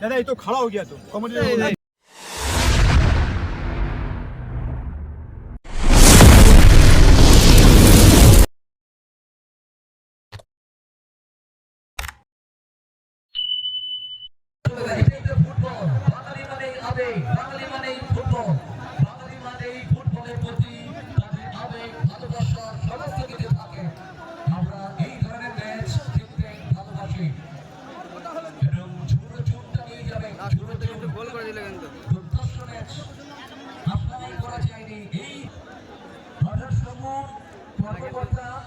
দাদা এই তো খাড়া হয়ে গিয়া তো। কমেডি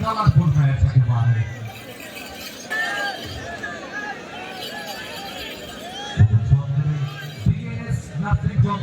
কালার কোথায় থাকে বাইরে বিএনএস নাত্রিকগণ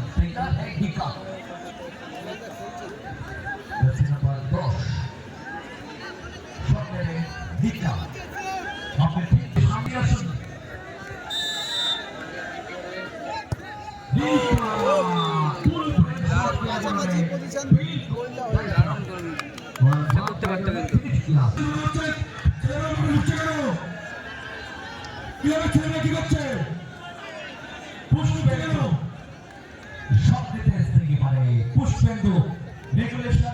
করতে পারত কিন্তু পুষ্পেন্দু রেগুলেশন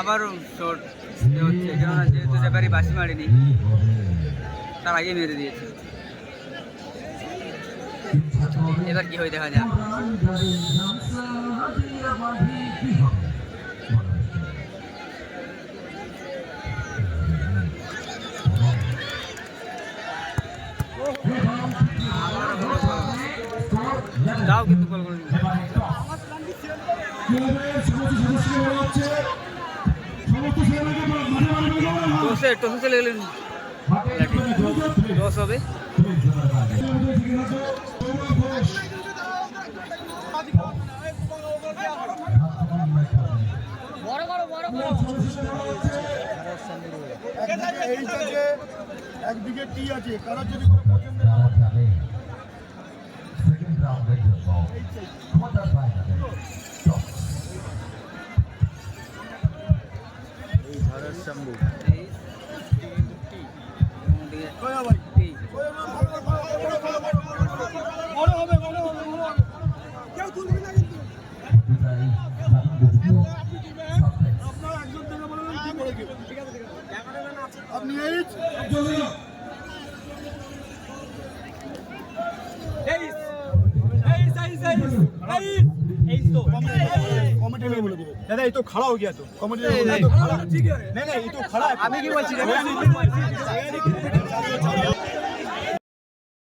আবারও শট হচ্ছে, কেননা যেহেতু রেফারি বাসি মারেনি, তার আগে মেরে দিয়েছে। এবার কি হয় দেখা যাক। দাও কিন্তু গোল করে দিল। টসে চলে গেলেন। হবে। আছে একদিকে টি আছে কারোর যদি কোনো পছন্দ না হয়, সেকেন্ড রাউন্ডের জন্য কোয়ার্টার ফাইনালে টস এই ওদিকে কয়া ভাই এই বড় হবে বড় হবে বড় হবে কেউ তুলবি না দাদা এই তো হয়ে গিয়া তো কমেডি तो खड़ा আমি কি বলছি